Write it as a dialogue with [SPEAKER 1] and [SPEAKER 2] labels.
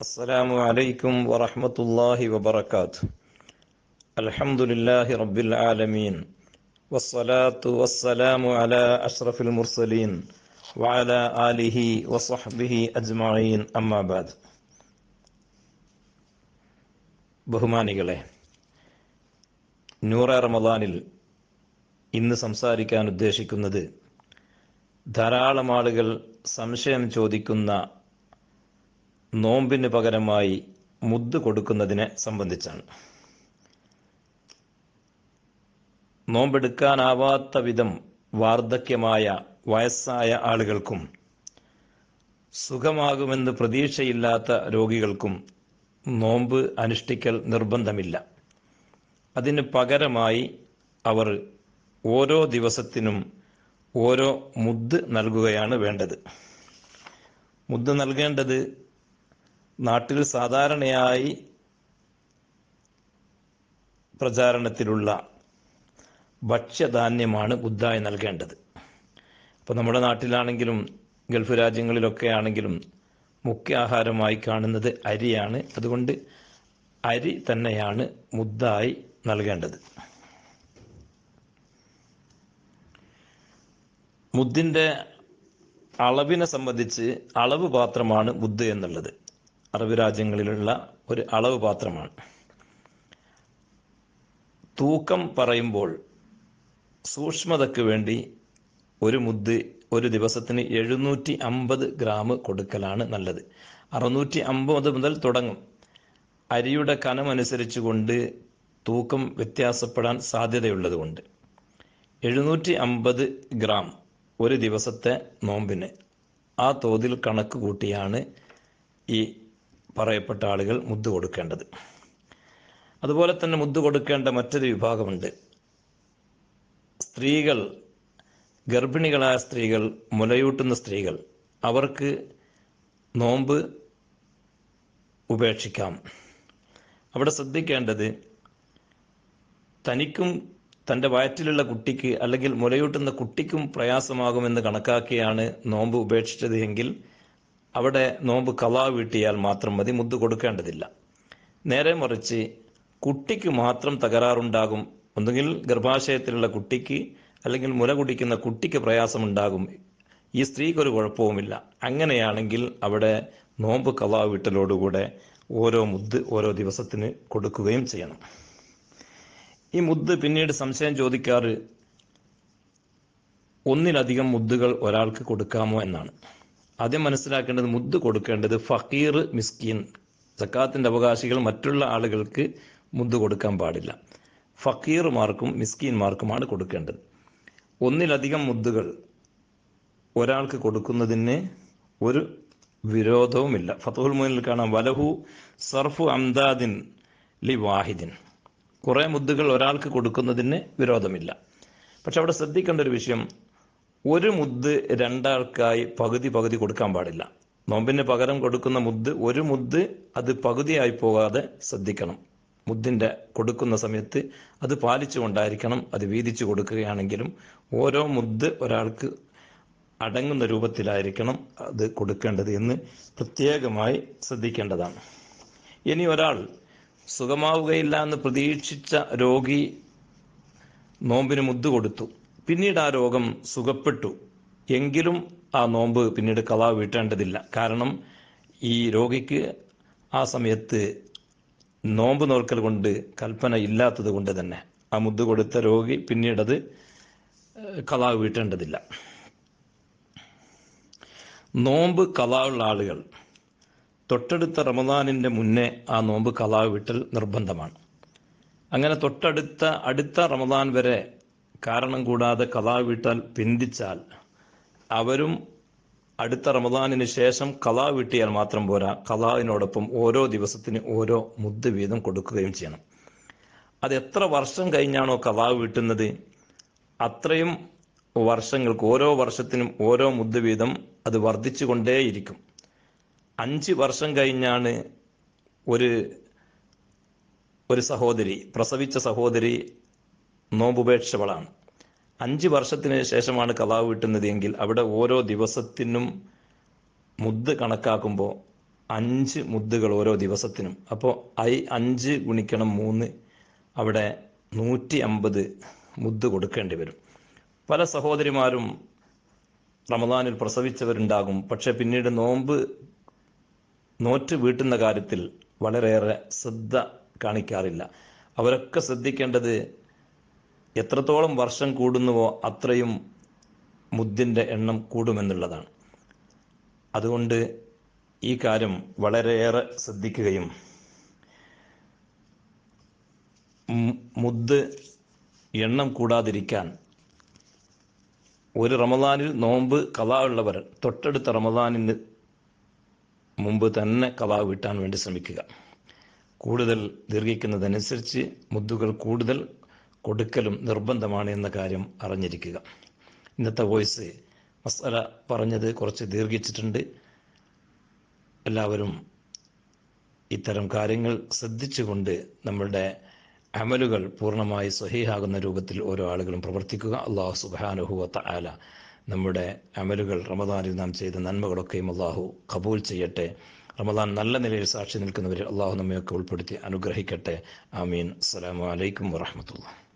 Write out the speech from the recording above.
[SPEAKER 1] السلام عليكم ورحمة الله وبركاته الحمد لله رب العالمين والصلاة والسلام على أشرف المرسلين وعلى آله وصحبه أجمعين أما بعد ബഹുമാനികളെ നൂറ റമദാനിൽ ഇന്ന് സംസാരിക്കാൻ ഉദ്ദേശിക്കുന്നത് ധാരാളം ആളുകൾ സംശയം ചോദിക്കുന്ന നോമ്പിന് പകരമായി മുദ്ദ് കൊടുക്കുന്നതിനെ സംബന്ധിച്ചാണ്. നോമ്പെടുക്കാനാവാത്ത വിധം വാർദ്ധക്യമായ വയസ്സായ ആളുകൾക്കും സുഖമാകുമെന്ന് പ്രതീക്ഷയില്ലാത്ത രോഗികൾക്കും നോമ്പ് അനുഷ്ഠിക്കൽ നിർബന്ധമില്ല. അതിന് പകരമായി അവർ ഓരോ ദിവസത്തിനും ഓരോ മുദ്ദ് നൽകുകയാണ് വേണ്ടത്. മുദ്ദ് നൽകേണ്ടത് നാട്ടിൽ സാധാരണയായി പ്രചാരണത്തിലുള്ള ഭക്ഷ്യധാന്യമാണ് ബുദ്ധായി നൽകേണ്ടത്. അപ്പോൾ നമ്മുടെ നാട്ടിലാണെങ്കിലും ഗൾഫ് രാജ്യങ്ങളിലൊക്കെ ആണെങ്കിലും മുഖ്യ ആഹാരമായി കാണുന്നത് അരിയാണ്. അതുകൊണ്ട് അരി തന്നെയാണ് മുദ്ദായി നൽകേണ്ടത്. മുദ്ദിന്റെ അളവിനെ സംബന്ധിച്ച് അളവ് പാത്രമാണ് മുദ്ദ് എന്നുള്ളത്. അറബ് രാജ്യങ്ങളിലുള്ള ഒരു അളവ് പാത്രമാണ്. തൂക്കം പറയുമ്പോൾ സൂക്ഷ്മതയ്ക്ക് വേണ്ടി ഒരു മുദ്ദ് ഒരു ദിവസത്തിന് എഴുന്നൂറ്റി അമ്പത് ഗ്രാം കൊടുക്കലാണ് നല്ലത്. അറുന്നൂറ്റി അമ്പത് മുതൽ തുടങ്ങും. അരിയുടെ കനമനുസരിച്ച് കൊണ്ട് തൂക്കം വ്യത്യാസപ്പെടാൻ സാധ്യതയുള്ളതുകൊണ്ട്. എഴുന്നൂറ്റി അമ്പത് ഗ്രാം ഒരു ദിവസത്തെ നോമ്പിന്. ആ തോതിൽ കണക്ക് കൂട്ടിയാണ് ഈ പറയപ്പെട്ട ആളുകൾ മുദ്ദ് കൊടുക്കേണ്ടത്. അതുപോലെ തന്നെ മുദ്ദ് കൊടുക്കേണ്ട മറ്റൊരു വിഭാഗമുണ്ട്. സ്ത്രീകൾ ഗർഭിണികളായ സ്ത്രീകൾ മുലയൂട്ടുന്ന സ്ത്രീകൾ അവർക്ക് നോമ്പ് ഉപേക്ഷിക്കാം. അവിടെ ശ്രദ്ധിക്കേണ്ടത് തനിക്കും തന്റെ വയറ്റിലുള്ള കുട്ടിക്ക് അല്ലെങ്കിൽ മുലയൂട്ടുന്ന കുട്ടിക്കും പ്രയാസമാകുമെന്ന് കണക്കാക്കിയാണ് നോമ്പ് ഉപേക്ഷിച്ചത് എങ്കിൽ അവിടെ നോമ്പ് കലാ വീട്ടിയാൽ മാത്രം മതി മുദ്ദ് കൊടുക്കേണ്ടതില്ല. നേരെ മറിച്ച് കുട്ടിക്ക് മാത്രം തകരാറുണ്ടാകും. ഒന്നുകിൽ ഗർഭാശയത്തിലുള്ള കുട്ടിക്ക് അല്ലെങ്കിൽ മുല കുടിക്കുന്ന കുട്ടിക്ക് പ്രയാസമുണ്ടാകും. ഈ സ്ത്രീക്കൊരു കുഴപ്പവുമില്ല. അങ്ങനെയാണെങ്കിൽ അവിടെ നോമ്പ് കലാ വീട്ടലോടുകൂടെ ഓരോ മുദ്ദ് ഓരോ ദിവസത്തിന് കൊടുക്കുകയും ചെയ്യണം. ഈ മുദ്ദ് പിന്നീട് സംശയം ചോദിക്കാറ് ഒന്നിലധികം മുദ്ദുകൾ ഒരാൾക്ക് കൊടുക്കാമോ എന്നാണ്. ആദ്യം മനസ്സിലാക്കേണ്ടത് മുദ്ദ് കൊടുക്കേണ്ടത് ഫക്കീർ മിസ്കീൻ. സക്കാത്തിന്റെ അവകാശികൾ മറ്റുള്ള ആളുകൾക്ക് മുദ്ദ് കൊടുക്കാൻ പാടില്ല. ഫക്കീർമാർക്കും മിസ്കീന്മാർക്കുമാണ് കൊടുക്കേണ്ടത്. ഒന്നിലധികം മുദ്ദുകൾ ഒരാൾക്ക് കൊടുക്കുന്നതിന് ഒരു വിരോധവുമില്ല. ഫത്തുൽ മുനിൽ കാണാം വലഹു സർഫു അംദാദിൻ ലി വാഹിദിൻ. കുറേ മുദ്ദുകൾ ഒരാൾക്ക് കൊടുക്കുന്നതിന് വിരോധമില്ല. പക്ഷെ അവിടെ ശ്രദ്ധിക്കേണ്ട ഒരു വിഷയം ഒരു മുദ്ദ് രണ്ടാൾക്കായി പകുതി പകുതി കൊടുക്കാൻ പാടില്ല. നോമ്പിന് പകരം കൊടുക്കുന്ന മുദ്ദ് ഒരു മുദ്ദ് അത് പകുതിയായി പോകാതെ ശ്രദ്ധിക്കണം. മുദ്ദിന്റെ കൊടുക്കുന്ന സമയത്ത് അത് പാലിച്ചുകൊണ്ടായിരിക്കണം അത് വീതിച്ചു കൊടുക്കുകയാണെങ്കിലും ഓരോ മുദ്ദ് ഒരാൾക്ക് അടങ്ങുന്ന രൂപത്തിലായിരിക്കണം അത് കൊടുക്കേണ്ടത് എന്ന് പ്രത്യേകമായി ശ്രദ്ധിക്കേണ്ടതാണ്. ഇനി ഒരാൾ സുഖമാവുകയില്ല എന്ന് പ്രതീക്ഷിച്ച രോഗി നോമ്പിന് മുദ്ദ് കൊടുത്തു. പിന്നീട് ആ രോഗം സുഖപ്പെട്ടു. എങ്കിലും ആ നോമ്പ് പിന്നീട് കളാവ് വീട്ടേണ്ടതില്ല. കാരണം ഈ രോഗിക്ക് ആ സമയത്ത് നോമ്പ് നോർക്കൽ കൊണ്ട് കൽപ്പന ഇല്ലാത്തത് കൊണ്ട് തന്നെ ആ മുദ്ദ് കൊടുത്ത രോഗി പിന്നീടത് കളാവ് വീട്ടേണ്ടതില്ല. നോമ്പ് കലാവുള്ള ആളുകൾ തൊട്ടടുത്ത റമദാനിന്റെ മുന്നേ ആ നോമ്പ് കലാവ് വീട്ടൽ നിർബന്ധമാണ്. അങ്ങനെ തൊട്ടടുത്ത അടുത്ത റമദാൻ വരെ കാരണം കൂടാതെ കഥാ വീട്ടാൽ പിന്തിച്ചാൽ അവരും അടുത്ത റമദാനിന് ശേഷം കഥാ വീട്ടിയാൽ മാത്രം പോരാ. കഥാവിനോടൊപ്പം ഓരോ ദിവസത്തിന് ഓരോ മുദ്ദ വീതം കൊടുക്കുകയും ചെയ്യണം. അത് എത്ര വർഷം കഴിഞ്ഞാണോ കഥാവ് വീട്ടുന്നത്? അത്രയും വർഷങ്ങൾക്ക് ഓരോ വർഷത്തിനും ഓരോ മുദ്ദ വീതം അത് വർദ്ധിച്ചുകൊണ്ടേയിരിക്കും. അഞ്ച് വർഷം കഴിഞ്ഞാണ് ഒരു ഒരു സഹോദരി പ്രസവിച്ച സഹോദരി നോമ്പുപേക്ഷവളാണ് അഞ്ച് വർഷത്തിന് ശേഷമാണ് കലാവ് കിട്ടുന്നത് എങ്കിൽ അവിടെ ഓരോ ദിവസത്തിനും മുദ്ദ് കണക്കാക്കുമ്പോൾ അഞ്ച് മുദ്ദുകൾ ഓരോ ദിവസത്തിനും. അപ്പോൾ ഐ അഞ്ച് ഗുണിക്കണം മൂന്ന് അവിടെ നൂറ്റി അമ്പത് മുദ്ദ് കൊടുക്കേണ്ടി വരും. പല സഹോദരിമാരും റമദാനിൽ പ്രസവിച്ചവരുണ്ടാകും. പക്ഷെ പിന്നീട് നോമ്പ് നോറ്റ് വീട്ടുന്ന കാര്യത്തിൽ വളരെയേറെ ശ്രദ്ധ കാണിക്കാറില്ല. അവരൊക്കെ ശ്രദ്ധിക്കേണ്ടത് എത്രത്തോളം വർഷം കൂടുന്നുവോ അത്രയും മുദ്ദിന്റെ എണ്ണം കൂടുമെന്നുള്ളതാണ്. അതുകൊണ്ട് ഈ കാര്യം വളരെയേറെ ശ്രദ്ധിക്കുകയും മുദ്ദ് എണ്ണം കൂടാതിരിക്കാൻ ഒരു റമദാനിൽ നോമ്പ് കലാ ഉള്ളവർ തൊട്ടടുത്ത റമദാനിന് മുമ്പ് തന്നെ കലാ വീട്ടാൻ വേണ്ടി ശ്രമിക്കുക. കൂടുതൽ ദീർഘിക്കുന്നതനുസരിച്ച് മുദ്ദുകൾ കൂടുതൽ കൊടുക്കലും നിർബന്ധമാണ് എന്ന കാര്യം അറിഞ്ഞിരിക്കുക. ഇന്നത്തെ വോയിസ് മസാല പറഞ്ഞത് കുറച്ച് ദീർഘിച്ചിട്ടുണ്ട്. എല്ലാവരും ഇത്തരം കാര്യങ്ങൾ ശ്രദ്ധിച്ചുകൊണ്ട് നമ്മളുടെ അമലുകൾ പൂർണമായി സ്വഹീഹാകുന്ന രൂപത്തിൽ ഓരോ ആളുകളും പ്രവർത്തിക്കുക. അള്ളാഹു സുബാനുഹുവത്ത ആല നമ്മുടെ അമലുകൾ റമദാനിൽ നാം ചെയ്ത നന്മകളൊക്കെയും അള്ളാഹു കബൂൽ ചെയ്യട്ടെ. റമദാൻ നല്ല നിലയിൽ സാക്ഷി നിൽക്കുന്നവരെ അള്ളാഹു നമ്മയൊക്കെ ഉൾപ്പെടുത്തി അനുഗ്രഹിക്കട്ടെ. ആമീൻ. അസ്സലാമു അലൈക്കും വറഹമത്തുള്ള